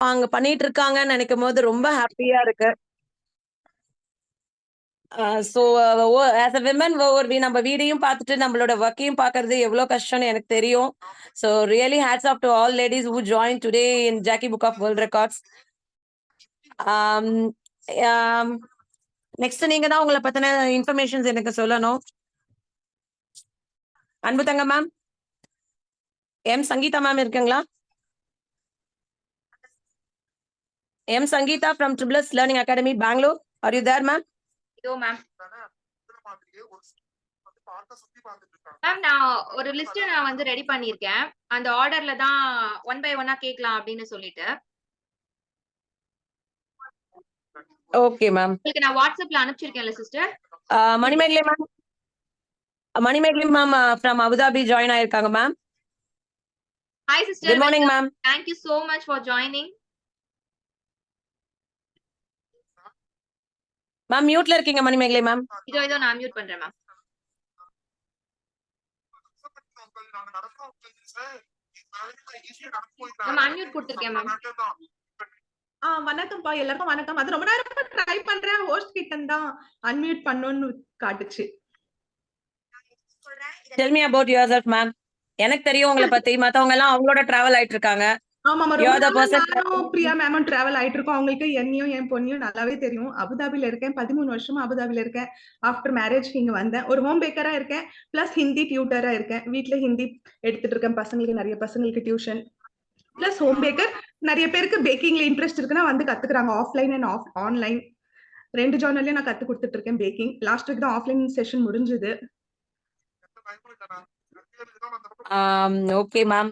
அவங்க பண்ணிட்டு இருக்காங்கன்னு நினைக்கும் போது ரொம்ப ஹாப்பியா இருக்கு. ஸோ ஆஸ் அ விமன் ஒவ்வொரு நம்ம வீடையும் பார்த்துட்டு நம்மளோட ஒர்க்கையும் பார்க்கறது எவ்வளோ கஷ்டம்னு எனக்கு தெரியும். So really hats off to all ladies who join today in Jackie book of world records next நீங்க தான் உங்களை பத்தின இன்ஃபர்மேஷன்ஸ் எனக்கு சொல்லணும். Anbu Thanga ma'am M Sangeetha ma'am இருக்குங்களா? M Sangeetha from triples learning academy Bangalore are you there ma'am இதோ ma'am ma'am நான் ஒரு லிஸ்ட் நான் வந்து ரெடி பண்ணியிருக்கேன். அந்த ஆர்டர்ல தான் ஒன் பை ஒன்னா கேட்கலாம் அப்படின்னு சொல்லிட்டு. ஓகே மேம் உங்களுக்கு நான் வாட்ஸ்அப்ல அனுப்பிச்சிருக்கேன்ல sister Manimegalai ma'am Manimegalai ma'am from Abu Dhabi join ஆயிருக்காங்க ma'am hi good sister morning ma'am thank you so much for joining ma'am மியூட்ல இருக்கீங்க மணிமேகலை மேம் இதோ இதோ நான் மியூட் பண்றேன் மேம் வணக்கம்ப்பா எல்லாருக்கும் வணக்கம். அது ரொம்ப நேரமா ட்ரை பண்றேன். ஹோஸ்ட் கிட்ட தான் அன்மியூட் பண்ணணும்னு காட்டுச்சு. Tell me about yourself ma'am எனக்கு தெரியும் உங்களை பத்தி. மத்தவங்க எல்லாம் அவங்களோட டிராவல் ஆயிட்டு இருக்காங்க. நானும் பிரியா மேமும் டிராவல் ஆயிட்டு இருக்கோம் அவங்களுக்கு என்னையும் என் பொண்ணையும் நல்லாவே தெரியும். அபுதாபில இருக்கேன். பதிமூணு வருஷமா அபுதாபில இருக்கேன். ஆஃப்டர் மேரேஜ் இங்க வந்தேன். ஒரு ஹோம் பேக்கரா இருக்கேன். பிளஸ் ஹிந்தி டியூட்டரா இருக்கேன். வீட்ல ஹிந்தி எடுத்துட்டு இருக்கேன். பசங்களுக்கு நிறைய பசங்களுக்கு டியூஷன் பிளஸ் ஹோம் பேக்கர் நிறைய பேருக்கு பேக்கிங்ல இன்ட்ரெஸ்ட் இருக்குன்னா வந்து கத்துக்கிறாங்க. ஆஃப்லைன் அண்ட் ஆஃப் ஆன்லைன் ரெண்டு ஜானர்லயும் நான் கத்து கொடுத்துட்டு இருக்கேன் பேக்கிங் லாஸ்ட் வீக் தான் ஆஃப்லைன் செஷன் முடிஞ்சது. ஓகே மேம்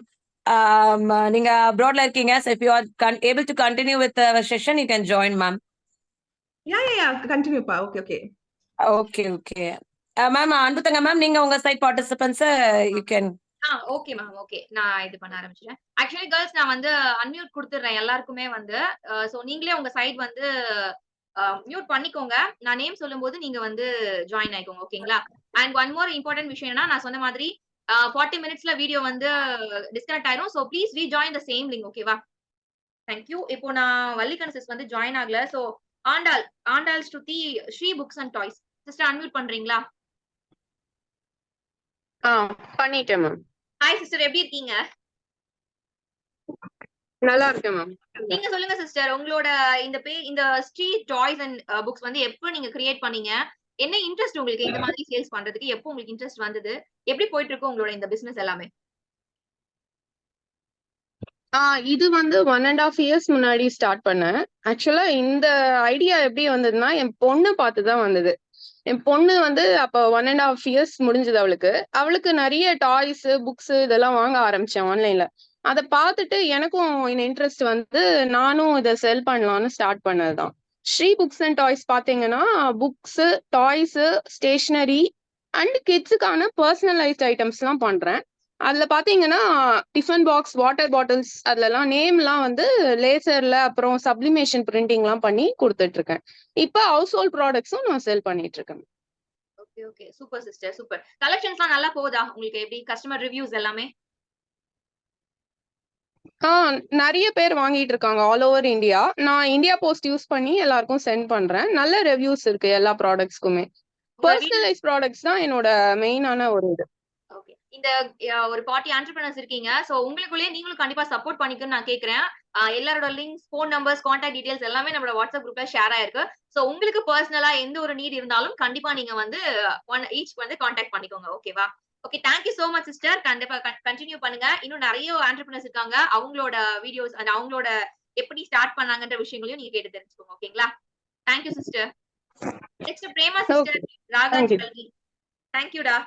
நீங்க அப்ராட்ல இருக்கீங்க so if you are con- able to continue with the session you can join ma'am yeah yeah yeah கண்டினியூப்பா okay okay okay okay ma'am அன்புத்தங்க ma'am நீங்க உங்க side participants you can ah okay ma'am okay நான் இது பண்ண ஆரம்பிச்சிட்டேன் actually girls நான் வந்து unmute கொடுத்துடுறேன் எல்லாருக்குமே வந்து. சோ நீங்களே உங்க சைட் வந்து மியூட் பண்ணிக்கோங்க. நான் நேம் சொல்லும்போது நீங்க வந்து ஜாயின் ஆயிக்கோங்க ஓகேங்களா அண்ட் ஒன் மோர் இம்பார்ட்டன்ட் விஷயம் நான் சொன்ன மாதிரி ஃபார்ட்டி மினிட்ஸ்ல வீடியோ வந்து டிஸ்கனெக்ட் ஆயிரும். So please rejoin the same link ஓகேவா தேங்க்யூ இப்போ நான் வள்ளிகன் சிஸ் வந்து ஜாயின் ஆகல. So Andal Andal Shruthi Sri books and toys sister unmute பண்றீங்களா? பண்ணிட்டேன் மேம் ஹாய் சிஸ்டர் எப்படி இருக்கீங்க? நல்லா இருக்கேன் மேம் நீங்க சொல்லுங்க சிஸ்டர் உங்களோட இந்த பே இந்த ஸ்ட்ரீட் டாய்ஸ் அண்ட் புக்ஸ் வந்து எப்போ நீங்க கிரியேட் பண்ணீங்க? என்ன இன்ட்ரெஸ்ட் உங்களுக்கு இந்த மாதிரி சேல்ஸ் பண்றதுக்கு? எப்போ உங்களுக்கு இன்ட்ரெஸ்ட் வந்தது? எப்படி போயிட்டு இருக்கு உங்களோட இந்த பிசினஸ் எல்லாமே? இது வந்து ஒன் அண்ட் ஆஃப் இயர்ஸ் முன்னாடி ஸ்டார்ட் பண்ணேன். ஆக்சுவலா இந்த ஐடியா எப்படி வந்ததுன்னா என் பொண்ணு பார்த்து தான் வந்தது. என் பொண்ணு வந்து அப்போ ஒன் அண்ட் ஆஃப் இயர்ஸ் முடிஞ்சது அவளுக்கு. அவளுக்கு நிறைய டாய்ஸ் புக்ஸ் இதெல்லாம் வாங்க ஆரம்பிச்சேன் ஆன்லைன்ல அதை பார்த்துட்டு எனக்கும் இந்த இன்ட்ரெஸ்ட் வந்து நானும் இதை செல் பண்ணலாம்னு ஸ்டார்ட் பண்ணதுதான். ஸ்ரீ புக்ஸ் அண்ட் டாய்ஸ் பாத்தீங்கன்னா புக்ஸ் டாய்ஸ் ஸ்டேஷனரி அண்ட் கிட்ஸுக்கான பர்சனலைஸ்ட் ஐட்டம்ஸ்லாம் பண்றேன். அதுல பாத்தீங்கன்னா டிஃபன் பாக்ஸ் வாட்டர் பாட்டில்ஸ் அதுலலாம் நேம்லாம் வந்து லேசர்ல அப்புறம் சப்ளிமேஷன் பிரிண்டிங்லாம் பண்ணி கொடுத்துட்ருக்கேன். இப்போ ஹவுஸ் ஹோல்ட் ப்ராடக்ட்ஸும் நான் செல் பண்ணிட்டு இருக்கேன் okay okay super sister super கலெக்ஷன்ஸ்லாம் நல்லா போகுதா? உங்களுக்கு எப்படி? கஸ்டமர் ரிவ்யூஸ் எல்லாமே? ஆ நிறைய பேர் வாங்கிட்டு இருக்காங்க ஆல் ஓவர் இந்தியா நான் இந்தியா போஸ்ட் யூஸ் பண்ணி எல்லாருக்கும் சென்ட் பண்றேன். நல்ல ரிவ்யூஸ் இருக்கு எல்லா ப்ராடக்ட்ஸ்க்குமே பர்சனலைஸ் ப்ராடக்ட்ஸ் தான் என்னோட மெயினான ஒரு இது. ஓகே இந்த ஒரு பார்ட்டி ஆண்டர்பிரினர்ஸ் இருக்கீங்க. சோ உங்களுக்குள்ளேயே நீங்களும் கண்டிப்பா சப்போர்ட் பண்ணிக்கணும்னு நான் கேக்குறேன். எல்லாரோட links phone numbers contact details எல்லாமே நம்மளோட வாட்ஸ்அப் குரூப்ல ஷேர் ஆயிருக்கு. சோ உங்களுக்கு பர்சனலா எந்த ஒரு நீட் இருந்தாலும் கண்டிப்பா நீங்க வந்து ஒன் ஈச் வந்து கான்டாக்ட் பண்ணிக்கோங்க. ஓகேவா okay thank you so much sister கண்டிப்பா கண்டினியூ பண்ணுங்க. இன்னும் நிறைய ஆண்டர்பிரினர்ஸ் இருக்காங்க. அவங்களோட வீடியோஸ் அந்த அவங்களோட எப்படி ஸ்டார்ட் பண்ணாங்கன்ற விஷயங்களையும் நீங்க கேட்டு தெரிஞ்சுக்கோங்க. ஓகேங்களா thank you sister next Prema sister Raga. கல்வி தேங்க்யூடா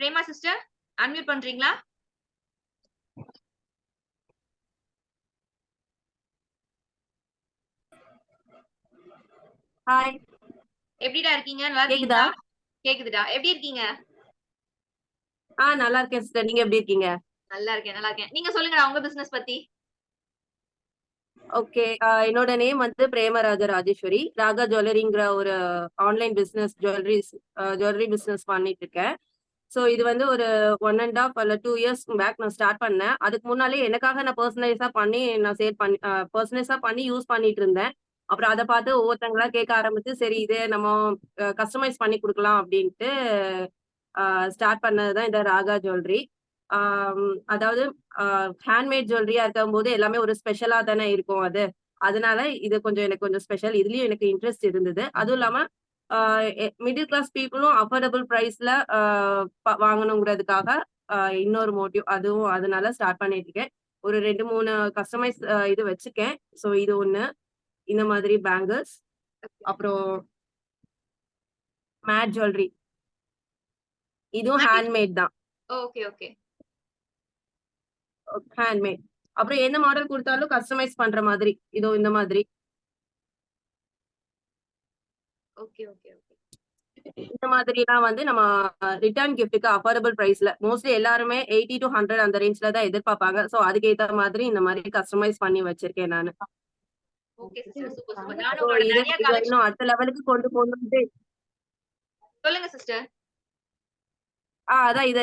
பிரேமா சிஸ்டர் அன்மியூட் பண்றீங்களா? ஹாய் எப்படிடா இருக்கீங்க? நல்லா கேக்குதா? இருக்கீங்களா கேக்குதுடா. எப்படி இருக்கீங்க? ஆ நல்லா இருக்கேன் சிஸ்டர் நீங்க எப்படி இருக்கீங்க? நல்லா இருக்கேன் நல்லா இருக்கேன். நீங்க சொல்லுங்கடா உங்க பிசினஸ் பத்தி. ஓகே என்னோட நேம் வந்து பிரேமராஜ ராஜேஸ்வரி. ராகா ஜுவல்லரிங்கிற ஒரு online business jewellery jewellery business பண்ணிட்டு இருக்கேன். ஸோ இது வந்து ஒரு ஒன் அண்ட் ஆஃப் அல்ல டூ இயர்ஸ் பேக் நான் ஸ்டார்ட் பண்ணேன். அதுக்கு முன்னாலே எனக்காக நான் பர்சனலைஸா பண்ணி நான் சேல் பண்ணி பர்சனலைஸா பண்ணி யூஸ் பண்ணிட்டு இருந்தேன். அப்புறம் அதை பார்த்து ஒவ்வொருத்தங்களா கேட்க ஆரம்பிச்சு சரி இது நம்ம கஸ்டமைஸ் பண்ணி கொடுக்கலாம் அப்படின்ட்டு ஸ்டார்ட் பண்ணது தான் இந்த ராகா ஜுவல்லரி அதாவது ஹேண்ட்மேட் ஜுவல்லரியா இருக்கும் போது எல்லாமே ஒரு ஸ்பெஷலா தானே இருக்கும் அது. அதனால இது கொஞ்சம் எனக்கு கொஞ்சம் ஸ்பெஷல் இதுலயும் எனக்கு இன்ட்ரெஸ்ட் இருந்தது. அதுவும் இல்லாம மிடில் கிளாஸ் பீப்புளும் அஃபோர்டபுள் ப்ரைஸ்ல வாங்கணுங்கிறதுக்காக இன்னொரு மோட்டிவ் அதுவும் அதனால ஸ்டார்ட் பண்ணிட்டு இருக்கேன். ஒரு ரெண்டு மூணு கஸ்டமைஸ் இது வச்சுக்கேன். ஸோ இது ஒன்று இந்த மாதிரி பேங்கிள்ஸ் அப்புறம் மேட் ஜுவல்லரி இதுவும் ஹேண்ட்மேட் தான். ஓகே ஓகே ஹேண்ட்மேட் அப்புறம் எந்த மாடல் கொடுத்தாலும் கஸ்டமைஸ் பண்ற மாதிரி. இதோ இந்த மாதிரி. ஓகே ஓகே ஓகே இந்த மாதிரிலாம் வந்து நம்ம ரிட்டர்ன் கிஃப்ட்டுக்கு அஃபோர்டபுள் பிரைஸ்ல மோஸ்ட்லி எல்லாருமே எயிட்டி டு ஹண்ட்ரட் அந்த ரேஞ்ச்ல தான் எதிர்பார்ப்பாங்க. ஸோ அதுக்கு ஏத்த மாதிரி இந்த மாதிரி கஸ்டமைஸ் பண்ணி வச்சிருக்கேன் நான். ஓகே சிஸ்டர் சூப்பர் சூப்பர் நானும் So, உங்களோட இது நிறைய இது கலெக்ஷன் இன்னும் அடுத்த லெவலுக்கு கொண்டு போகணும்ட்டு. சொல்லுங்க சிஸ்டர் ஆஹ் அதான் இதை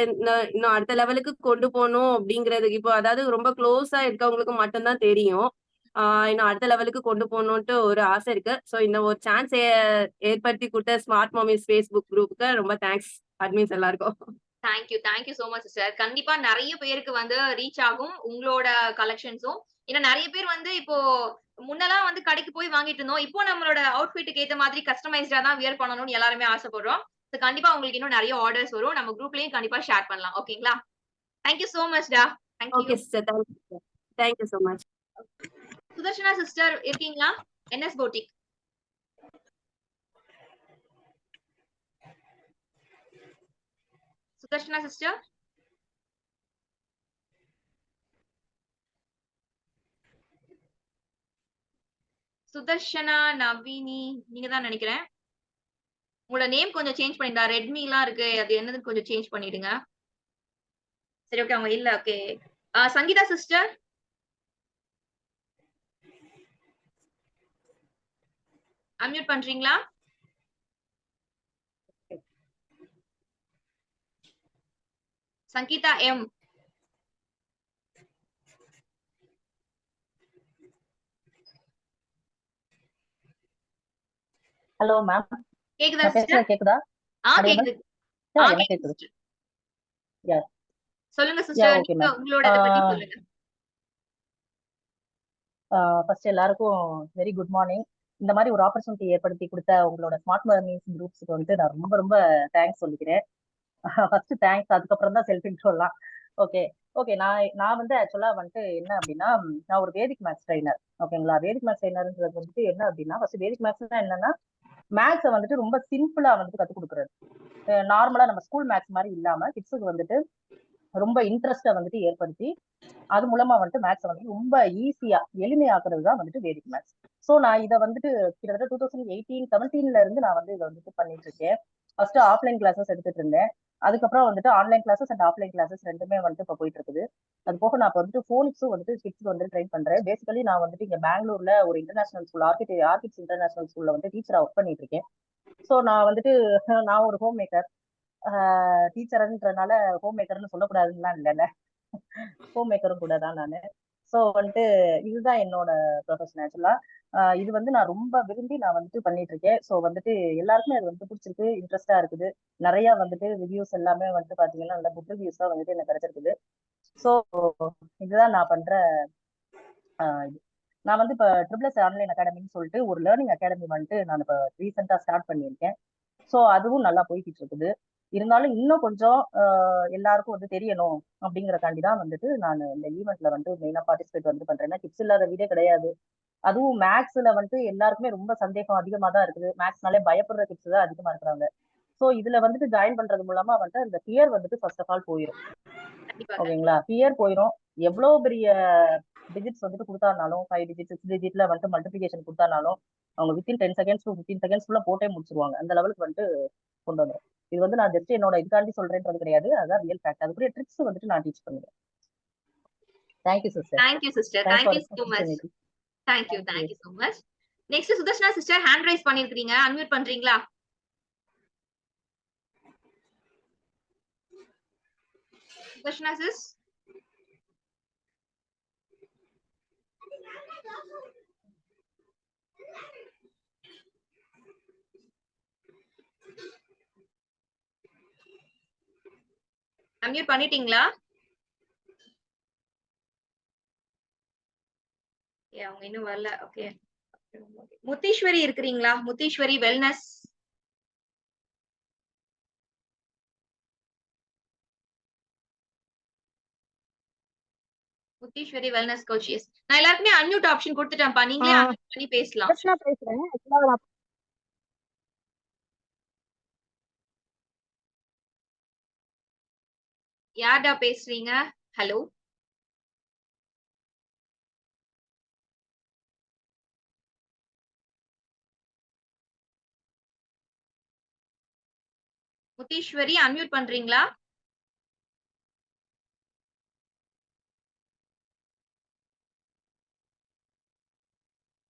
இன்னும் அடுத்த லெவலுக்கு கொண்டு போகணும் அப்படிங்கிறதுக்கு இப்போ அதாவது ரொம்ப க்ளோஸா இருக்கவங்களுக்கு மட்டும்தான் தெரியும். இன்னும் அடுத்த லெவலுக்கு கொண்டு போகணுன்ட்டு ஒரு ஆசை இருக்கு. ஸோ இந்த ஒரு சான்ஸ் ஏற்படுத்தி கொடுத்த ஸ்மார்ட் மோமிஸ் ஃபேஸ்புக் குரூப்புக்கு ரொம்ப தேங்க்ஸ் அட்மின்ஸ் எல்லாருக்கும். Thank you thank you so much sister கண்டிப்பா நிறைய பேருக்கு வந்து ரீச் ஆகும் உங்களோட கலெக்ஷன்ஸும் ஏன்னா நிறைய பேர் வந்து இப்போ முன்னெல்லாம் வந்து கடைக்கு போய் வாங்கிட்டு இருந்தோம். இப்போ நம்மளோட அவுட்ஃபிட்டுக்கு ஏத்த மாதிரி கஸ்டமைஸ்டா தான் வியர் பண்ணணும்னு எல்லாருமே ஆசைப்படுறோம். So கண்டிப்பா உங்களுக்கு இன்னும் நிறைய ஆர்டர்ஸ் வரும். நம்ம குரூப்லயும் கண்டிப்பா ஷேர் பண்ணலாம். ஓகேங்களா தேங்க்யூ சோ மச் டா. Thank you thank you so much Sudarshana sister இருக்கீங்களா? NS boutique Sudarshana sister Sudarshana Naveeni நீங்க தான் நினைக்கிறேன். உங்களோட நேம் கொஞ்சம் சேஞ்ச் பண்ணிருந்தா ரெட்மி எல்லாம் இருக்கு அது என்னதுன்னு கொஞ்சம் சேஞ்ச் பண்ணிடுங்க. சரி ஓகே அவங்க இல்ல ஓகே சங்கீதா சிஸ்டர் அம்யூட் பண்றீங்களா? சங்கீதா எம் ஹலோ மேம் கேக்குதா சிஸ்டர்? கேக்குதா? ஆ? கேக்குது. ஆ கேக்குது. Yeah. சொல்லுங்க சிஸ்டர் நீங்க. உங்களோட இதை பத்தி சொல்லுங்க. ஃபர்ஸ்ட் எல்லாருக்கும் வெரி குட் மார்னிங் இந்த மாதிரி ஒரு ஆப்பர்ச்சுனிட்டி ஏற்படுத்தி கொடுத்த உங்களோட ஸ்மார்ட் மர்னிஸ் குரூப்ஸ்க்கு வந்துட்டு நான் ரொம்ப ரொம்ப தேங்க்ஸ் சொல்லிக்கிறேன். ஃபர்ஸ்ட் தேங்க்ஸ் அதுக்கப்புறம் தான் செல்ஃப் இன்ட்ரோலாம் ஓகே ஓகே நான் நான் வந்து ஆக்சுவலா வந்துட்டு என்ன அப்படின்னா நான் ஒரு வேதிக் மேக்ஸ் ட்ரைனர் ஓகேங்களா வேதிக் மேக்ஸ் ட்ரைனர்ன்றது வந்துட்டு என்ன அப்படின்னா ஃபர்ஸ்ட் வேதிக் மேக்ஸ்னா என்னன்னா மேக்ஸை வந்துட்டு ரொம்ப சிம்பிளா வந்துட்டு கற்றுக் கொடுக்குறது. நார்மலா நம்ம ஸ்கூல் மேக்ஸ் மாதிரி இல்லாம கிட்ஸுக்கு வந்துட்டு ரொம்ப இன்ட்ரெஸ்டை வந்துட்டு ஏற்படுத்தி அது மூலமா வந்துட்டு மேக்ஸை வந்துட்டு ரொம்ப ஈஸியா எளிமையாக்குறது தான் வந்துட்டு வேதிக் மேக்ஸ் ஸோ நான் இதை வந்துட்டு கிட்டத்தட்ட டூ தௌசண்ட் எயிட்டீன் செவன்டீன்ல இருந்து நான் வந்து இதை வந்துட்டு பண்ணிட்டு இருக்கேன். ஃபர்ஸ்ட் ஆஃப்லைன் கிளாஸஸ் எடுத்துட்டு இருந்தேன். அதுக்கப்புறம் வந்துட்டு online classes and offline classes ரெண்டுமே வந்துட்டு இப்போ போயிட்டு இருக்குது அது போக நான் இப்போ வந்துட்டு ஃபோனிக்ஸும் வந்துட்டு கிட்ஸ் வந்து ட்ரைன் பண்றேன். பேசிக்கலி நான் வந்துட்டு இங்க பெங்களூர்ல ஒரு international school orchid orchids international ஸ்கூல்ல வந்து டீச்சரா ஒர்க் பண்ணிட்டு இருக்கேன் ஸோ நான் வந்துட்டு நான் ஒரு ஹோம் மேக்கர் டீச்சர்ன்றனால ஹோம் மேக்கர்னு சொல்லக்கூடாதுன்னுலாம் இல்லைல்ல. ஹோம் மேக்கரும் கூட தான் நான். ஸோ வந்துட்டு இதுதான் என்னோட ப்ரொஃபஷன் ஆக்சுவலா இது வந்து நான் ரொம்ப விரும்பி நான் வந்துட்டு பண்ணிட்டு இருக்கேன் ஸோ வந்துட்டு எல்லாருக்குமே அது வந்து பிடிச்சிருக்கு இன்ட்ரெஸ்டா இருக்குது. நிறைய வந்துட்டு ரிவ்யூஸ் எல்லாமே வந்துட்டு பாத்தீங்கன்னா நல்ல குட் ரிவ்யூஸ் தான் வந்துட்டு எனக்கு கிடைச்சிருக்குது. ஸோ இதுதான் நான் பண்ற இது. நான் வந்து இப்போ ட்ரிபிள்எஸ் ஆன்லைன் அகாடமின்னு சொல்லிட்டு ஒரு லேர்னிங் அகாடமி வந்துட்டு நான் இப்போ ரீசெண்டாக ஸ்டார்ட் பண்ணியிருக்கேன். ஸோ அதுவும் நல்லா போய்கிட்டு இருக்குது இருந்தாலும் இன்னும் கொஞ்சம் எல்லாருக்கும் வந்து தெரியணும் அப்படிங்கறக்காண்டி தான் வந்துட்டு நான் இந்த ஈவெண்ட்ல வந்து மெயினா பார்ட்டிசிபேட் வந்து பண்றேன். கிட்ஸ் இல்லாத வீடே கிடையாது. அதுவும் மேக்ஸ்ல வந்துட்டு எல்லாருக்குமே ரொம்ப சந்தேகம் அதிகமா தான் இருக்குது. மேக்ஸ்னாலே பயப்படுற கிட்ஸ் தான் அதிகமா இருக்கிறாங்க. ஸோ இதுல வந்துட்டு ஜாயின் பண்றது மூலமா வந்துட்டு அந்த ஃபியர் வந்துட்டு ஃபர்ஸ்ட் ஆஃப் ஆல் போயிடும் ஓகேங்களா? ஃபியர் போயிடும் எவ்வளவு பெரிய டிஜிட்ஸ் வந்துட்டு கொடுத்தாருனாலும் ஃபைவ் டிஜிட் சிக்ஸ் டிஜிட்ல வந்துட்டு மல்டிபிகேஷன் கொடுத்தாருனாலும் அவங்க within ten seconds to fifteen seconds குள்ள போட்டே முடிச்சிருவாங்க. அந்த லெவலுக்கு வந்துட்டு கொண்டு வந்துடும் இது வந்து நான் ஜஸ்ட் என்னோட இதுக்காண்டி சொல்றேன்றது கிடையாது. அதான் ரியல் ஃபேக்ட் அதுக்குரிய ட்ரிக்ஸ் வந்துட்டு நான் டீச் பண்ணுவேன். Thank you sister thank you sister thank you for so much opportunity thank you thank you so much next Sudarshana sister hand raise பண்ணிருக்கீங்க அன்மியூட் பண்றீங்களா? Sudarshana sis? அன்மியூட் பண்ணிட்டீங்களா? அவங்க இன்னும் வரல. ஓகே. முத்தீஸ்வரி இருக்கிறீங்களா? Muthieswari wellness Muthieswari wellness coach நான் எல்லாருக்குமே unmute option கொடுத்துட்டேன்ப்பா. நீங்களே பண்ணி பேசலாம். பேசுறேன். யார்டா பேசுறீங்க? ஹலோ முத்தீஸ்வரி அன்மியூட் பண்றீங்களா?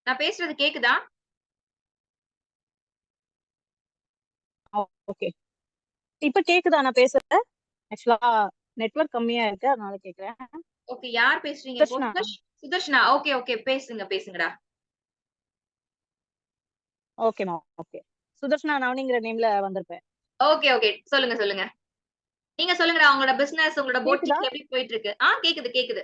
நான் பேசுறது கேக்குதா? Oh, ஓகே இப்ப கேக்குதா நான் பேசுறது? ஆக்சுவலா நெட்வொர்க் கம்மியா இருக்கு அதனால கேக்குறேன். ஓகே யார் பேசுறீங்க? சுதர்ஷனா. சுதர்ஷ்- சுதர்ஷனா ஓகே ஓகே பேசுங்க பேசுங்கடா. ஓகேமா ஓகே. சுதர்ஷனா நவனிங்கிற நேம்ல வந்திருப்பேன். ஓகே ஓகே சொல்லுங்க சொல்லுங்க. நீங்க சொல்லுங்கடா உங்களோட பிசினஸ் உங்களோட? போட்டிக் எப்படி போயிட்டு இருக்கு ஆ கேக்குது கேக்குது.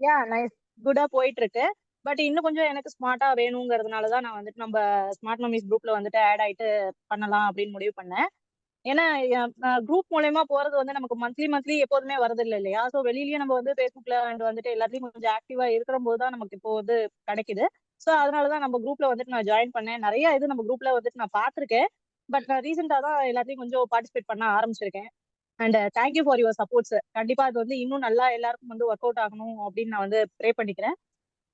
யா நைஸ் குட்டா போயிட்டு இருக்கு பட் இன்னும் கொஞ்சம் எனக்கு ஸ்மார்ட்டா வேணுங்கிறதுனால தான் நான் வந்துட்டு நம்ம ஸ்மார்ட் மம்மிஸ் குரூப்ல வந்துட்டு ஆட் ஆயிட்டு பண்ணலாம் அப்படின்னு முடிவு பண்ணேன். ஏன்னா குரூப் மூலயமா போறது வந்து நமக்கு மந்த்லி மந்த்லி எப்போதுமே வரது இல்லை இல்லையா? ஸோ வெளியிலயே நம்ம வந்து ஃபேஸ்புக்ல அண்ட் வந்துட்டு எல்லாத்தையும் கொஞ்சம் ஆக்டிவா இருக்கிற போது தான் நமக்கு இப்போ வந்து கிடைக்குது. ஸோ அதனாலதான் நம்ம குரூப்ல வந்துட்டு நான் ஜாயின் பண்ணேன். நிறைய இது நம்ம குரூப்ல வந்துட்டு நான் பார்த்துருக்கேன். பட் நான் ரீசெண்டா தான் எல்லாத்தையும் கொஞ்சம் பார்ட்டிசிபேட் பண்ண ஆரம்பிச்சிருக்கேன். And thank you for your supports கண்டிப்பா அது வந்து இன்னும் நல்லா எல்லாருக்கும் வந்து ஒர்க் அவுட் ஆகணும் அப்படின்னு நான் வந்து ப்ரே பண்ணிக்கிறேன்.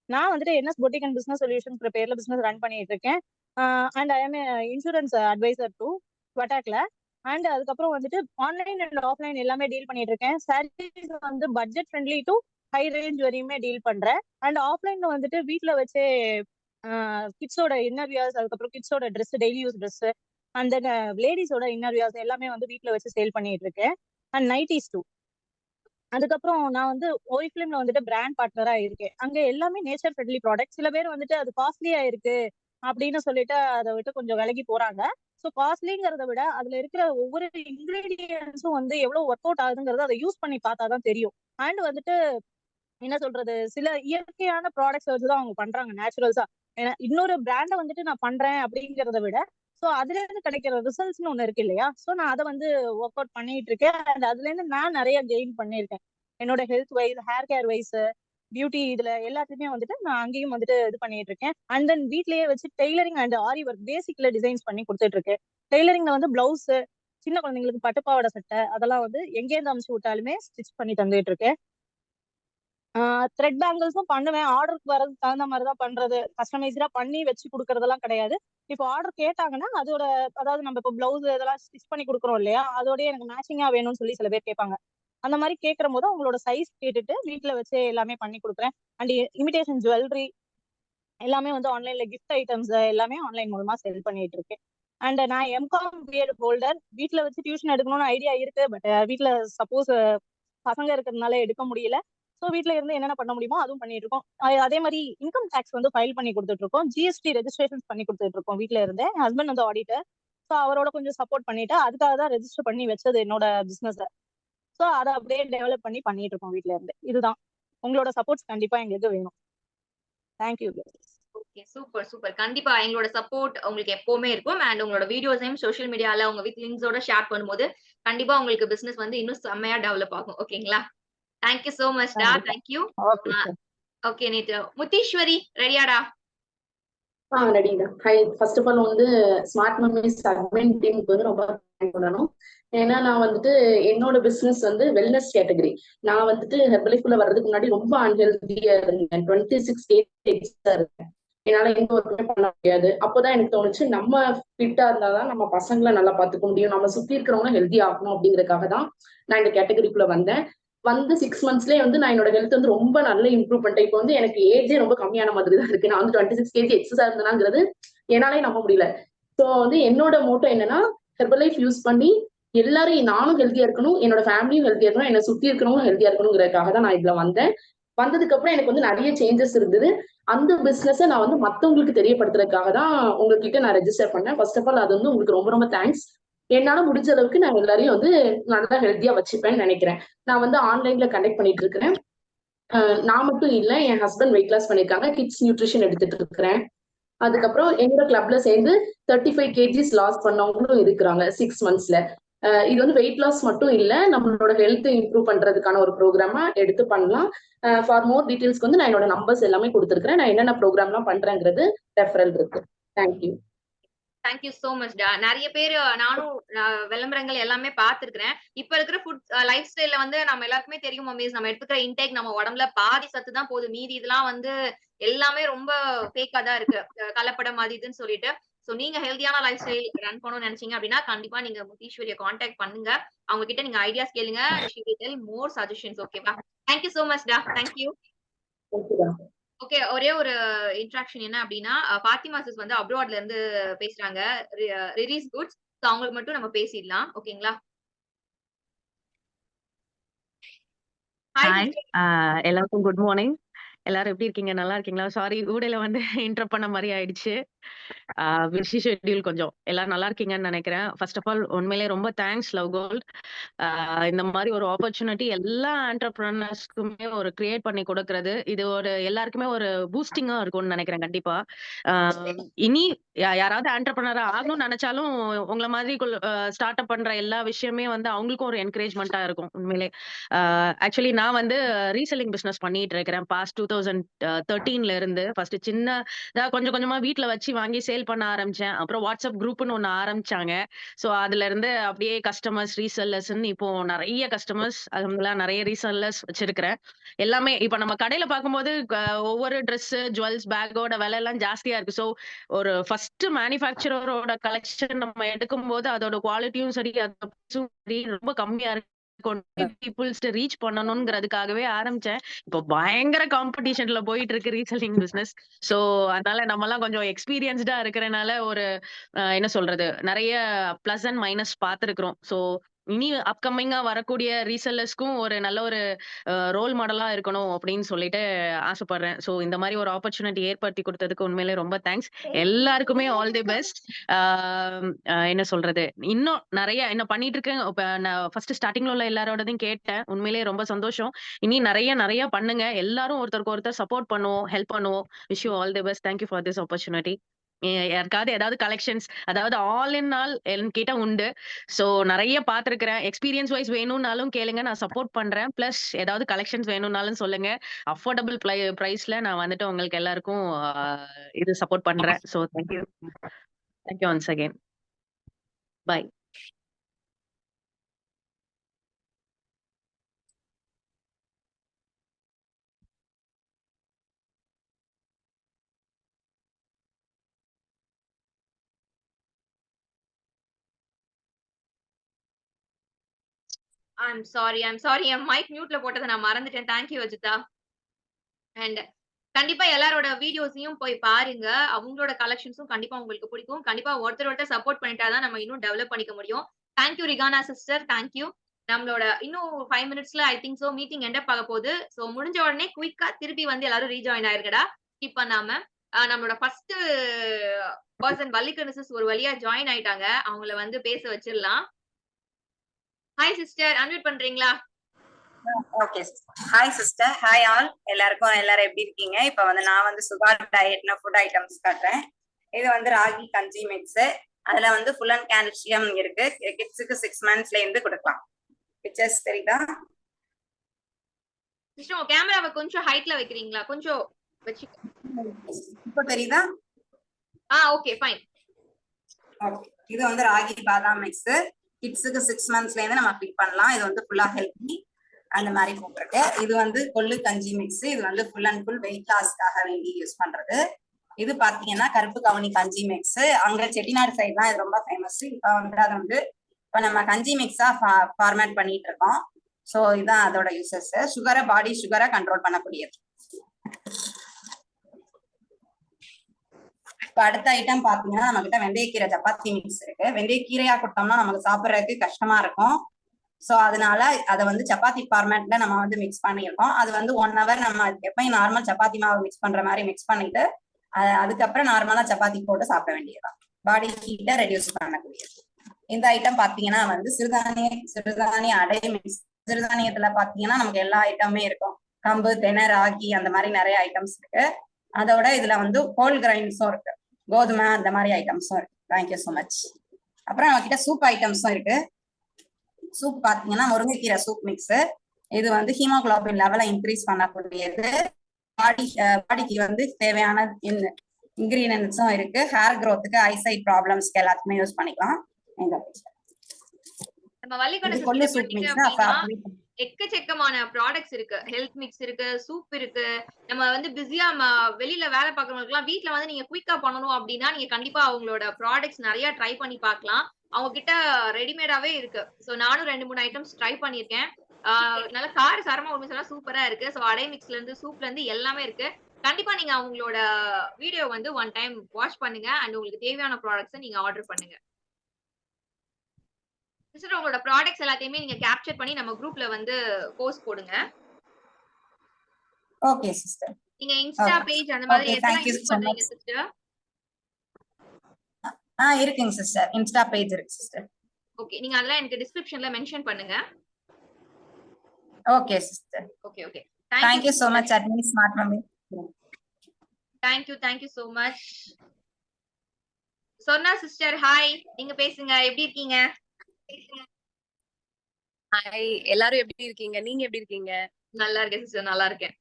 நான் வந்துட்டு NS boutique and business solution பேர்ல பிசினஸ் ரன் பண்ணிட்டு இருக்கேன். And I am insurance advisor to வட்டாக்ல and அதுக்கப்புறம் வந்துட்டு ஆன்லைன் அண்ட் ஆஃப்லைன் எல்லாமே டீல் பண்ணிட்டு இருக்கேன் சாரீஸ் வந்து budget friendly to high range வரையுமே டீல் பண்றேன். அண்ட் ஆஃப்லைன்ல வந்துட்டு வீட்டுல வச்சே கிட்ஸோட இன்னர் வியர்ஸ் அதுக்கப்புறம் கிட்ஸோட ட்ரெஸ் டெய்லி யூஸ் ட்ரெஸ் அந்த லேடிஸோட இன்னர் வியர்ஸ் எல்லாமே வந்து வீட்டுல வச்சு சேல் பண்ணிட்டு இருக்கேன் அண்ட் நைட்டிஸ் டூ அதுக்கப்புறம் நான் வந்து ஓய்ஃபிலிம்ல வந்துட்டு பிராண்ட் பார்ட்னரா இருக்கேன். அங்க எல்லாமே நேச்சர் ஃப்ரெண்ட்லி ப்ராடக்ட் சில பேர் வந்துட்டு அது காஸ்ட்லியா இருக்கு அப்படின்னு சொல்லிட்டு அதை விட்டு கொஞ்சம் விலகி போறாங்க. ஸோ காஸ்ட்லிங்கிறத விட அதுல இருக்கிற ஒவ்வொரு இன்கிரீடியன்ஸும் வந்து எவ்வளவு ஒர்க் அவுட் ஆகுதுங்கிறது அதை யூஸ் பண்ணி பார்த்தா தான் தெரியும். அண்ட் வந்துட்டு என்ன சொல்றது சில இயற்கையான ப்ராடக்ட்ஸ் வச்சு தான் அவங்க பண்றாங்க நேச்சுரல்ஸா ஏன்னா இன்னொரு பிராண்டை வந்துட்டு நான் பண்றேன் அப்படிங்கிறத விட ஸோ அதுல இருந்து கிடைக்கிற ரிசல்ட்ஸ்னு ஒன்று இருக்கு இல்லையா? ஸோ நான் அதை வந்து ஒர்க் அவுட் பண்ணிட்டு இருக்கேன். அண்ட் அதுல இருந்து நான் நிறைய கெயின் பண்ணியிருக்கேன். என்னோட health wise hair care wise beauty இதுல எல்லாத்தையுமே வந்துட்டு நான் அங்கேயும் வந்துட்டு இது பண்ணிட்டு இருக்கேன் அண்ட் தென் வீட்லயே வச்சு டெய்லரிங் அண்ட் ஆரி ஒர்க் பேசிக்ல டிசைன்ஸ் பண்ணி கொடுத்துட்டு இருக்கேன் டெய்லரிங்ல வந்து பிளவுஸ் சின்ன குழந்தைங்களுக்கு பட்டுப்பாவாடை சட்டை அதெல்லாம் வந்து எங்கேருந்து அமுச்சு விட்டாலுமே ஸ்டிச் பண்ணி தந்துட்டு இருக்கேன் த்ரெட் பேங்கிள்ஸும் பண்ணுவேன். ஆர்டருக்கு வரதுக்கு தகுந்த மாதிரி தான் பண்றது கஸ்டமைஸ்டா பண்ணி வச்சு கொடுக்கறதெல்லாம் கிடையாது. இப்போ ஆர்டர் கேட்டாங்கன்னா அதோட அதாவது நம்ம இப்போ பிளவுஸ் இதெல்லாம் ஸ்டிச் பண்ணி கொடுக்குறோம் இல்லையா? அதோடய எனக்கு மேட்சிங்கா வேணும்னு சொல்லி சில பேர் கேட்பாங்க. அந்த மாதிரி கேட்கிற போது அவங்களோட சைஸ் கேட்டுட்டு வீட்டுல வச்சு எல்லாமே பண்ணி கொடுக்குறேன். அண்ட் இமிடேஷன் ஜுவல்லரி எல்லாமே வந்து ஆன்லைன்ல கிஃப்ட் ஐட்டம்ஸ் எல்லாமே ஆன்லைன் மூலமா செல் பண்ணிட்டு இருக்கேன். அண்ட் நான் எம்காம் பிஎட் ஹோல்டர் வீட்டுல வச்சு டியூஷன் எடுக்கணும்னு ஐடியா இருக்கு பட் வீட்டுல சப்போஸ் பசங்க இருக்கிறதுனால எடுக்க முடியல. ஸோ வீட்டில் இருந்து என்னென்ன பண்ண முடியுமோ அதுவும் பண்ணிட்டு இருக்கோம். அதே மாதிரி இன்கம் டேக்ஸ் வந்து ஃபைல் பண்ணி கொடுத்துட்டு இருக்கோம். ஜிஎஸ்டி ரெஜிஸ்ட்ரேஷன் பண்ணி கொடுத்துட்டு இருக்கோம் வீட்டில் இருந்தே. ஹஸ்பண்ட் வந்து ஆடிட்டர் ஸோ அவரோட கொஞ்சம் சப்போர்ட் பண்ணிட்டு அதுக்காக தான் ரெஜிஸ்டர் பண்ணி வச்சது என்னோட பிஸ்னஸை ஸோ அதை அப்படியே டெவலப் பண்ணி பண்ணிட்டு இருக்கோம் வீட்ல இருந்து. இதுதான். உங்களோட சப்போர்ட்ஸ் கண்டிப்பா எங்களுக்கு வேணும். தேங்க்யூ ஓகே சூப்பர் சூப்பர் கண்டிப்பா எங்களோட சப்போர்ட் உங்களுக்கு எப்பவுமே இருக்கும். அண்ட் உங்களோட வீடியோஸையும் சோஷியல் மீடியால உங்க வித் லிங்க்ஸோட ஷேர் பண்ணும்போது கண்டிப்பா உங்களுக்கு பிசினஸ் வந்து இன்னும் செம்மையா டெவலப் ஆகும். ஓகேங்களா தேங்க்யூ சோ மச் டா. தேங்க்யூ ஓகே நேத்து முத்தீஸ்வரி ரெடியாடா ஆ ரெடிங்க ஹை ஃபர்ஸ்ட் ஆஃப் ஆல் வந்து ஸ்மார்ட் மெமரிஸ் அட்மின் டீமுக்கு வந்து ரொம்ப தேங்க் பண்ணணும் ஏன்னா நான் வந்துட்டு என்னோட பிசினஸ் வந்து வெல்னஸ் கேட்டகரி நான் வந்துட்டு ஹெர்பலைஃப்ல வர்றதுக்கு முன்னாடி ரொம்ப அன்ஹெல்தியா இருந்தேன். டுவெண்ட்டி சிக்ஸ் கேஜிஸா இருந்தேன். என்னால எந்த ஒர்க்குமே பண்ண முடியாது. அப்போதான் எனக்கு தோணுச்சு நம்ம ஃபிட்டா இருந்தாதான் நம்ம பசங்களை நல்லா பாத்துக்க முடியும். நம்ம சுத்தி இருக்கிறவங்க ஹெல்தி ஆகணும் அப்படிங்கறதுக்காக தான் நான் இந்த கேட்டகரிக்குள்ள வந்தேன். வந்து சிக்ஸ் மந்த்ஸ்லயே வந்து நான் என்னோட ஹெல்த் வந்து ரொம்ப நல்ல இம்ப்ரூவ் பண்ணிட்டேன் இப்போ வந்து எனக்கு ஏஜே ரொம்ப கம்மியான மாதிரி தான் இருக்கு. நான் வந்து டுவெண்ட்டி சிக்ஸ் கேஜி எக்ஸசைஸ் இருந்தேனாங்கிறது என்னாலே நம்ப முடியல. ஸோ வந்து என்னோட மோட்டோ என்னன்னா ஹெர்பலைஃப் யூஸ் பண்ணி எல்லாரும் நானும் ஹெல்த்தியா இருக்கணும் என்னோட ஃபேமிலியும் ஹெல்த்தியா இருக்கணும் என்னை சுத்தி இருக்கிறவங்களும் ஹெல்த்தியா இருக்கணுங்கிறதுக்காக தான் நான் இதுல வந்தேன். வந்ததுக்கு அப்புறம் எனக்கு வந்து நிறைய சேஞ்சஸ் இருந்தது. அந்த பிசினஸ நான் வந்து மத்தவங்களுக்கு தெரியப்படுத்துறதுக்காக தான் உங்ககிட்ட நான் ரெஜிஸ்டர் பண்ணேன். ஃபர்ஸ்ட் ஆஃப் ஆல் அது வந்து உங்களுக்கு ரொம்ப ரொம்ப தேங்க்ஸ் என்னால முடிஞ்ச அளவுக்கு நான் எல்லாரையும் வந்து நல்லா ஹெல்த்தியா வச்சுப்பேன்னு நினைக்கிறேன். நான் வந்து ஆன்லைன்ல கண்டக்ட் பண்ணிட்டு இருக்கிறேன். நான் மட்டும் இல்ல என் ஹஸ்பண்ட் வெயிட் லாஸ் பண்ணிருக்காங்க கிட்ஸ் நியூட்ரிஷன் எடுத்துட்டு இருக்கிறேன். அதுக்கப்புறம் எங்க கிளப்ல சேர்ந்து தேர்ட்டி ஃபைவ் கேஜிஸ் லாஸ் பண்ணவங்களும் இருக்கிறாங்க சிக்ஸ் மந்த்ஸ்ல இது வந்து வெயிட் லாஸ் மட்டும் இல்ல நம்மளோட ஹெல்த் இம்ப்ரூவ் பண்றதுக்கான ஒரு ப்ரோக்ராமா எடுத்து பண்ணலாம். ஃபார் மோர் டீடைல்ஸ்க்கு வந்து நான் என்னோட நம்பர்ஸ் எல்லாமே கொடுத்துருக்கேன் நான் என்னென்ன ப்ரோக்ராம்லாம் பண்றேங்கிறது ரெஃபரல் இருக்கு. Thank you thank you so much டா. நிறைய பேர் நானும் விளம்பரங்கள் எல்லாமே பார்த்திருக்கிறேன். இப்ப இருக்கிற ஃபுட் லைஃப் ஸ்டைல்ல வந்து நம்ம எல்லாருக்குமே தெரியும் மம்மீஸ் நம்ம எடுத்துக்கிற இன்டேக் நம்ம உடம்புல பாதி சத்து தான் போகுது. மீதி இதெல்லாம் வந்து எல்லாமே ரொம்ப ஃபேக்கா தான் இருக்கு. கலப்படம் அது இதுன்னு சொல்லிட்டு. சோ நீங்க ஹெல்தியான லைஃப் ஸ்டைல் ரன் பண்ணணும்னு நினைச்சீங்க அப்படின்னா கண்டிப்பா நீங்க முத்தீஸ்வரிய காண்டாக்ட் பண்ணுங்க. அவங்க கிட்ட நீங்க ஐடியாஸ் கேளுங்க. She will tell more suggestions ஓகேவா தேங்க்யூ சோ மச் டா. Thank you thank you okay ஒரே ஒரு இன்ட்ராக்ஷன் என்ன அப்படின்னா அஹ், ஃபாத்திமா சிஸ் வந்து அப்ராட்ல இருந்து பேசுறாங்க. ரிலீஸ் குட்ஸ் அவங்களுக்கு மட்டும் நம்ம பேசிடலாம். ஓகேங்களா ஹாய் எல்லாருக்கும் குட் மார்னிங் எல்லாரும் எப்படி இருக்கீங்க? நல்லா இருக்கீங்களா? சாரி ஊடையில வந்து இன்டர் பண்ண மாதிரி ஆயிடுச்சு. பிஸி ஷெட்யூல் கொஞ்சம். எல்லாரும் நல்லா இருக்கீங்கன்னு நினைக்கிறேன். ஃபர்ஸ்ட் ஆஃப் ஆல் உண்மையிலேயே ரொம்ப தேங்க்ஸ் லவ் கோல்ட் இந்த மாதிரி ஒரு ஆப்பர்ச்சுனிட்டி எல்லா ஆண்டர்பிரனர்ஸ்க்குமே ஒரு கிரியேட் பண்ணி கொடுக்கறது. இது ஒரு எல்லாருக்குமே ஒரு பூஸ்டிங்கா இருக்கும்னு நினைக்கிறேன் கண்டிப்பா. இனி யாராவது ஆண்டர்பிரனர் ஆகணும்னு நினைச்சாலும் உங்களை மாதிரி ஸ்டார்ட் அப் பண்ற எல்லா விஷயமே வந்து அவங்களுக்கும் ஒரு என்கரேஜ்மெண்ட்டா இருக்கும் உண்மையிலே. ஆக்சுவலி நான் வந்து ரீசெல்லிங் பிசினஸ் பண்ணிட்டு இருக்கிறேன். பாஸ்ட் டூ தௌசண்ட் தேர்ட்டீன்ல இருந்து ஃபர்ஸ்ட் சின்ன இதா கொஞ்சம் கொஞ்சமா வீட்ல வச்சு வாங்கி சேல் பண்ண ஆரம்பிச்சேன். அப்புறம் வாட்ஸ்அப் குரூப்னு ஒண்ணு ஆரம்பிச்சாங்க. ஸோ அதுல இருந்து அப்படியே கஸ்டமர்ஸ் ரீசெல்லர்ஸ்ன்னு இப்போ நிறைய கஸ்டமர்ஸ் அதுலாம் நிறைய ரீசெல்லர்ஸ் வச்சிருக்கிறேன். எல்லாமே இப்ப நம்ம கடையில பார்க்கும்போது ஒவ்வொரு ட்ரெஸ் ஜுவல்ஸ் பேக்கோட விலை எல்லாம் ஜாஸ்தியா இருக்கு. ஸோ ஒரு ஃபர்ஸ்ட் மேனுஃபேக்சரோட கலெக்ஷன் நம்ம எடுக்கும்போது அதோட குவாலிட்டியும் சரி அதோட சரி ரொம்ப கம்மியா இருக்கு. பீப்புள்ஸ் ரீச் பண்ணணுங்கிறதுக்காகவே ஆரம்பிச்சேன். இப்போ பயங்கர காம்படிஷன்ல போயிட்டு இருக்கு ரீசெல்லிங் பிசினஸ் சோ அதனால நம்ம எல்லாம் கொஞ்சம் எக்ஸ்பீரியன்ஸ்டா இருக்கிறனால ஒரு அஹ், என்ன சொல்றது? நிறைய பிளஸ் அண்ட் மைனஸ் பார்த்திருக்கிறோம். சோ இனி அப்கமிங்கா வரக்கூடிய ரீசெல்லர்ஸ்க்கும் ஒரு நல்ல ஒரு ரோல் மாடலா இருக்கணும் அப்படின்னு சொல்லிட்டு ஆசைப்படுறேன். சோ இந்த மாதிரி ஒரு ஆப்பர்ச்சுனிட்டி ஏற்படுத்தி கொடுத்ததுக்கு உண்மையிலே ரொம்ப தேங்க்ஸ் எல்லாருக்குமே ஆல் தி பெஸ்ட் என்ன சொல்றது? இன்னும் நிறைய என்ன பண்ணிட்டு இருக்கேன். இப்ப நான் ஃபர்ஸ்ட் ஸ்டார்டிங்ல உள்ள எல்லாரோடதையும் கேட்டேன். உண்மையிலேயே ரொம்ப சந்தோஷம். இனி நிறைய நிறைய பண்ணுங்க. எல்லாரும் ஒருத்தருக்கு ஒருத்தர் சப்போர்ட் பண்ணுவோம் ஹெல்ப் பண்ணுவோம். Wish you all the best thank you for this opportunity யாருக்காவது ஏதாவது கலெக்ஷன்ஸ் அதாவது ஆல் இன் ஆல் என்கிட்ட உண்டு. சோ நிறைய பார்த்திருக்கிறேன். எக்ஸ்பீரியன்ஸ் வைஸ் வேணும்னாலும் கேளுங்க. நான் சப்போர்ட் பண்றேன். பிளஸ் ஏதாவது கலெக்ஷன்ஸ் வேணும்னாலும் சொல்லுங்க. அஃபோர்டபுள் பிரைஸ்ல நான் வந்துட்டு உங்களுக்கு எல்லாருக்கும் இது சப்போர்ட் பண்றேன். So thank you thank you once again bye I'm sorry I'm sorry N mic மியூட்ல போட்டதை நான் மறந்துட்டேன். தேங்க்யூ அஜிதா அண்ட் கண்டிப்பா எல்லாரோட வீடியோஸையும் போய் பாருங்க. அவங்களோட கலெக்ஷன்ஸும் கண்டிப்பா உங்களுக்கு பிடிக்கும். கண்டிப்பா ஒருத்தர் ஒருத்தர் சப்போர்ட் பண்ணிட்டாதான் நம்ம இன்னும் டெவலப் பண்ணிக்க முடியும். தேங்க்யூ ரிகானா சிஸ்டர் தேங்க்யூ நம்மளோட இன்னும் ஃபைவ் மினிட்ஸ்ல I think so meeting end ஆக போகுது. ஸோ முடிஞ்ச உடனே குயிக்கா திருப்பி வந்து எல்லாரும் ரீஜாயின் ஆயிருக்கடா ஸ்கிப் பண்ணாம. நம்மளோட ஃபர்ஸ்ட் பர்சன் வள்ளிக்கணு சிஸ் ஒரு வழியா ஜாயின் ஆயிட்டாங்க. அவங்கள வந்து பேச வச்சிடலாம். ஹாய் சிஸ்டர் அன்மியூட் பண்றீங்களா? Okay hi sister hi all எல்லாருக்கும் எல்லாரும் எப்படி இருக்கீங்க? இப்ப வந்து நான் வந்து சுகா டயட்னா ஃபுட் ஐட்டம்ஸ் காட்டுறேன். இது வந்து ராகி கஞ்சி மிக்ஸ் அதுல வந்து ஃபுல் அண்ட் கால்சியம் இருக்கு. கிட்ஸுக்கு சிக்ஸ் மந்த்ஸ்ல இருந்து கொடுக்கலாம். பிக்சர்ஸ் தெரியுதா? சிஸ்டர் கேமராவை கொஞ்சம் ஹைட்ல வைக்கிறீங்களா? கொஞ்சம் வச்சு இப்போ தெரியுதா? ஆ ஓகே ஃபைன் ஓகே இது வந்து ராகி பாதாம் மிக்ஸ் கிட்ஸுக்கு சிக்ஸ் மந்த்ஸ்ல இருந்து நம்ம ஃபிட் பண்ணலாம். இது வந்து ஃபுல்லா ஹெல்த்தி அந்த மாதிரி போட்டிருக்கு இது வந்து கொள்ளு கஞ்சி மிக்ஸ் இது வந்து ஃபுல் அண்ட் ஃபுல் வெயிட் லாஸ்க்காக வேண்டி யூஸ் பண்றது. இது பாத்தீங்கன்னா கருப்பு கவுனி கஞ்சி மிக்ஸ் அங்க செட்டிநாடு சைடு தான் இது ரொம்ப ஃபேமஸ் இப்போ வந்து அதை வந்து இப்போ நம்ம கஞ்சி மிக்ஸா ஃபார்மேட் பண்ணிட்டு இருக்கோம். ஸோ இதுதான் அதோட யூசஸ் சுகரை பாடி சுகரை கண்ட்ரோல் பண்ணக்கூடியது. இப்ப அடுத்த ஐட்டம் பாத்தீங்கன்னா நம்ம கிட்ட வெந்தயக்கீரை சப்பாத்தி மிக்ஸ் இருக்கு. வெந்தயக்கீரையா கொடுத்தோம்னா நமக்கு சாப்பிடுறதுக்கு கஷ்டமா இருக்கும். சோ அதனால அதை வந்து சப்பாத்தி ஃபார்மேட்ல நம்ம வந்து மிக்ஸ் பண்ணியிருக்கோம். அது வந்து ஒன் ஹவர் நம்ம எப்பயும் நார்மல் சப்பாத்தி மாவு மிக்ஸ் பண்ற மாதிரி மிக்ஸ் பண்ணிட்டு அதுக்கப்புறம் நார்மலா சப்பாத்தி போட்டு சாப்பிட வேண்டியதுதான். பாடி ஹீட்டை ரெடியூஸ் பண்ணக்கூடியது. இந்த ஐட்டம் பாத்தீங்கன்னா வந்து சிறுதானிய சிறுதானிய அடை மிக்ஸ் சிறுதானியத்துல பாத்தீங்கன்னா நமக்கு எல்லா ஐட்டமுமே இருக்கும். கம்பு தென ராகி அந்த மாதிரி நிறைய ஐட்டம்ஸ் இருக்கு. அதோட இதுல வந்து ஹோல் கிரைண்ட்ஸும் இருக்கு. கோதுமை அந்த மாதிரி ஐட்டம்ஸும் இருக்கு. தேங்க்யூ ஸோ மச் அப்புறம் நம்ம கிட்ட சூப் ஐட்டம்ஸும் இருக்கு. சூப் பாத்தீங்கன்னா முருங்கைக்கீரை சூப் மிக்ஸ் இது வந்து ஹீமோகுளோபின் லெவலை இன்க்ரீஸ் பண்ணக்கூடியது. பாடி பாடிக்கு வந்து தேவையான இன்கிரீடியன்ஸும் இருக்கு. ஹேர் க்ரோத்துக்கு ஐசைட் ப்ராப்ளம்ஸ்க்கு எல்லாத்துக்குமே யூஸ் பண்ணிக்கலாம். கொள்ளு சூப் மிக்ஸ் எக்கச்சக்கமான ப்ராடக்ட்ஸ் இருக்கு. ஹெல்த் மிக்ஸ் இருக்கு சூப் இருக்கு. நம்ம வந்து பிஸியா வெளியில வேலை பாக்குறவங்களுக்கு எல்லாம் வீட்டுல வந்து நீங்க குயிக்கா பண்ணணும் அப்படின்னா நீங்க கண்டிப்பா அவங்களோட ப்ராடக்ட்ஸ் நிறைய ட்ரை பண்ணி பார்க்கலாம். அவங்க கிட்ட ரெடிமேடாவே இருக்கு. சோ நானும் ரெண்டு மூணு ஐட்டம்ஸ் ட்ரை பண்ணிருக்கேன் நல்ல கார சரமா உண்மை சூப்பரா இருக்கு. சோ அடை மிக்ஸ்ல இருந்து சூப்ல இருந்து எல்லாமே இருக்கு. கண்டிப்பா நீங்க அவங்களோட வீடியோ வந்து ஒன் டைம் வாட்ச் பண்ணுங்க. அண்ட் உங்களுக்கு தேவையான ப்ராடக்ட்ஸ் நீங்க ஆர்டர் பண்ணுங்க. சிஸ்டர் உங்களோட ப்ராடக்ட்ஸ் எல்லாத்தையுமே நீங்க கேப்சர் பண்ணி நம்ம குரூப்ல வந்து போஸ்ட் போடுங்க. ஓகே சிஸ்டர் நீங்க இன்ஸ்டா. பேஜ் அந்த மாதிரி எதெல்லாம் யூஸ் பண்றீங்க. சிஸ்டர் ஆ இருக்குங்க சிஸ்டர் இன்ஸ்டா பேஜ் இருக்கு சிஸ்டர் ஓகே நீங்க அதெல்லாம் எனக்கு டிஸ்கிரிப்ஷன்ல மென்ஷன் பண்ணுங்க. Okay sister okay okay thank you so much admin smart mummy thank you thank you so much சொன்னா சிஸ்டர் ஹாய் நீங்க பேசுங்க. எப்படி இருக்கீங்க? ஹாய் எல்லாரும் எப்படி இருக்கீங்க? நீங்க எப்படி இருக்கீங்க? நல்லா இருக்கேன் சிஸ்டர் நல்லா இருக்கேன்.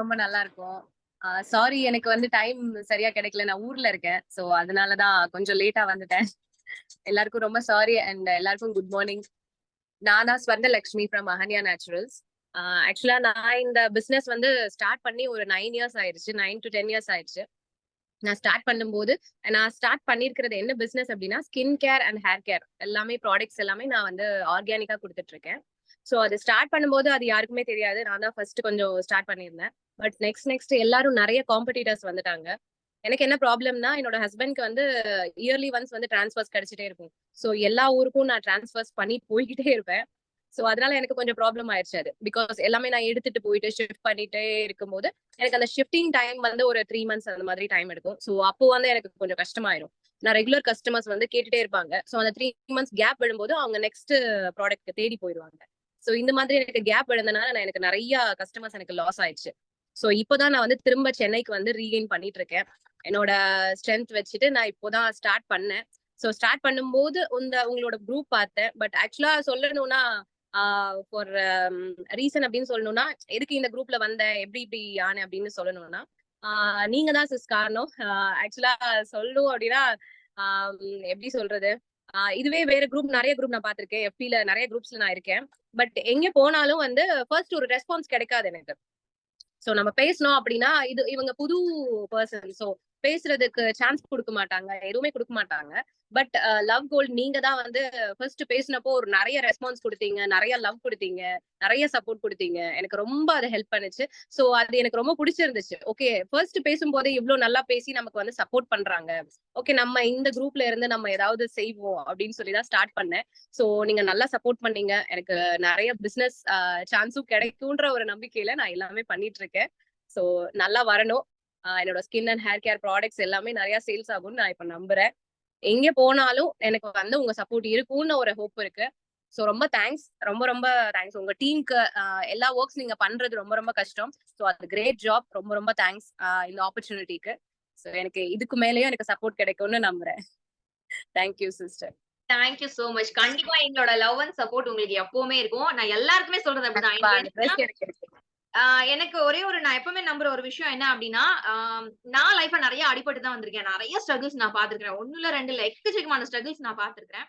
ரொம்ப நல்லா இருக்கோம். சாரி எனக்கு வந்து டைம் சரியா கிடைக்கல. நான் ஊர்ல இருக்கேன். சோ அதனாலதான் கொஞ்சம் லேட்டா வந்துட்டேன். எல்லாருக்கும் ரொம்ப சாரி அண்ட் எல்லாருக்கும் குட் மார்னிங் நான் ஸ்வர்ணலக்ஷ்மி ஃப்ரம் அஹன்யா நேச்சுரல்ஸ் ஆக்சுவலா நான் இந்த பிசினஸ் வந்து ஸ்டார்ட் பண்ணி ஒரு நைன் இயர்ஸ் ஆயிடுச்சு நைன் டு டென் இயர்ஸ் ஆயிடுச்சு நான் ஸ்டார்ட் பண்ணும்போது நான் ஸ்டார்ட் பண்ணிருக்கிறது என்ன பிசினஸ் அப்படின்னா skin care and hair care எல்லாமே ப்ராடக்ட்ஸ் எல்லாமே நான் வந்து ஆர்கானிக்கா கொடுத்துட்டு இருக்கேன் ஸோ அது ஸ்டார்ட் பண்ணும்போது அது யாருக்குமே தெரியாது. நான் தான் ஃபர்ஸ்ட் கொஞ்சம் ஸ்டார்ட் பண்ணியிருந்தேன். பட் நெக்ஸ்ட் நெக்ஸ்ட் எல்லாரும் நிறைய காம்படிட்டர்ஸ் வந்துட்டாங்க. எனக்கு என்ன ப்ராப்ளம்னா என்னோட ஹஸ்பண்ட்க்கு வந்து இயர்லி ஒன்ஸ் வந்து டிரான்ஸ்ஃபர்ஸ் கிடைச்சிட்டே இருக்கும். ஸோ எல்லா ஊருக்கும் நான் டிரான்ஸ்ஃபர்ஸ் பண்ணி போய்கிட்டே இருப்பேன். ஸோ அதனால எனக்கு கொஞ்சம் ப்ராப்ளம் ஆயிடுச்சு அது. பிகாஸ் எல்லாமே நான் எடுத்துட்டு போயிட்டு ஷிஃப்ட் பண்ணிட்டே இருக்கும்போது எனக்கு அந்த ஷிஃப்டிங் டைம் வந்து ஒரு த்ரீ மந்த்ஸ் அந்த மாதிரி டைம் எடுக்கும். ஸோ அப்போ வந்து எனக்கு கொஞ்சம் கஷ்டமாயிரும். நான் ரெகுலர் கஸ்டமர்ஸ் வந்து கேட்டுட்டே இருப்பாங்க. ஸோ அந்த த்ரீ மந்த்ஸ் கேப் விடும்போது அவங்க நெக்ஸ்ட் ப்ராடக்ட் தேடி போயிடுவாங்க. ஸோ இந்த மாதிரி எனக்கு கேப் விழுந்தனால நான் எனக்கு நிறைய கஸ்டமர்ஸ் எனக்கு லாஸ் ஆயிடுச்சு. ஸோ இப்போதான் நான் வந்து திரும்ப சென்னைக்கு வந்து ரீகெயின் பண்ணிட்டு இருக்கேன் என்னோட ஸ்ட்ரென்த் வச்சுட்டு நான் இப்போதான் ஸ்டார்ட் பண்ணேன். ஸோ ஸ்டார்ட் பண்ணும்போது இந்த உங்களோட குரூப் பார்த்தேன். பட் ஆக்சுவலா சொல்லணும்னா ஃபார் ரீசன் அப்படின்னு சொல்லணும்னா எதுக்கு இந்த குரூப்ல வந்த எப்படி இப்படி ஆனேன் அப்படின்னு சொல்லணும்னா நீங்க தான் சிஸ் காரணம். ஆக்சுவலா சொல்லணும் அப்படின்னா எப்படி சொல்றது? இதுவே வேற குரூப் நிறைய குரூப் நான் பாத்திருக்கேன் எஃபில நிறைய குரூப்ஸ்ல நான் இருக்கேன். பட் எங்க போனாலும் வந்து ஃபர்ஸ்ட் ஒரு ரெஸ்பான்ஸ் கிடைக்காது எனக்கு. சோ நம்ம பேசணும் அப்படின்னா இது இவங்க புது பர்சன் சோ பேசுறதுக்கு சான்ஸ் கொடுக்க மாட்டாங்க. எதுவுமே கொடுக்க மாட்டாங்க. பட் லவ் கோல்ட் நீங்க தான் வந்து ஃபர்ஸ்ட் பேசினப்போ ஒரு நிறைய ரெஸ்பான்ஸ் கொடுத்தீங்க நிறைய லவ் கொடுத்தீங்க நிறைய சப்போர்ட் கொடுத்தீங்க. எனக்கு ரொம்ப அது ஹெல்ப் பண்ணுச்சு. ஸோ அது எனக்கு ரொம்ப பிடிச்சிருந்துச்சு. ஓகே ஃபர்ஸ்ட் பேசும்போதே இவ்வளோ நல்லா பேசி நமக்கு வந்து சப்போர்ட் பண்றாங்க. ஓகே நம்ம இந்த குரூப்ல இருந்து நம்ம ஏதாவது செய்வோம் அப்படின்னு சொல்லி தான் ஸ்டார்ட் பண்ணேன். ஸோ நீங்க நல்லா சப்போர்ட் பண்ணீங்க. எனக்கு நிறைய பிசினஸ் சான்ஸும் uh, கிடைக்கும்ன்ற ஒரு நம்பிக்கையில நான் எல்லாமே பண்ணிட்டு இருக்கேன். ஸோ நல்லா வரணும். Uh, என்னோட skin and hair care products எல்லாமே நிறைய சேல்ஸ் ஆகும்னு நான் இப்ப நம்புறேன். எங்க போனாலும் எனக்கு வந்து உங்க சப்போர்ட் இருக்கும்னு ஒரு ஹோப் இருக்கு. ஸோ ரொம்ப தேங்க்ஸ் ரொம்ப ரொம்ப தேங்க்ஸ் உங்க டீமுக்கு எல்லா ஒர்க்ஸ் நீங்க பண்றது ரொம்ப ரொம்ப கஷ்டம். ஸோ அது கிரேட் ஜாப் ரொம்ப ரொம்ப தேங்க்ஸ் இந்த ஆப்பர்ச்சுனிட்டிக்கு ஸோ எனக்கு இதுக்கு மேலேயும் எனக்கு சப்போர்ட் கிடைக்கும்னு நம்புறேன். Thank you sister thank you so much கண்டிப்பா எங்களோட லவ் அண்ட் சப்போர்ட் உங்களுக்கு எப்பவுமே இருக்கும். நான் எல்லாருக்குமே சொல்றது அப்படிதான் எனக்கு ஒரே ஒரு நான் எப்பவுமே நம்புற ஒரு விஷயம் என்ன அப்படின்னா நான் லைஃப்ல நிறைய அடிபட்டு தான் வந்திருக்கேன். நிறைய ஸ்ட்ரகிள்ஸ் நான் பாத்துருக்கேன் ஒண்ணுல ரெண்டுல எக்கச்சக்கமான ஸ்ட்ரகிள்ஸ் நான் பாத்துருக்கேன்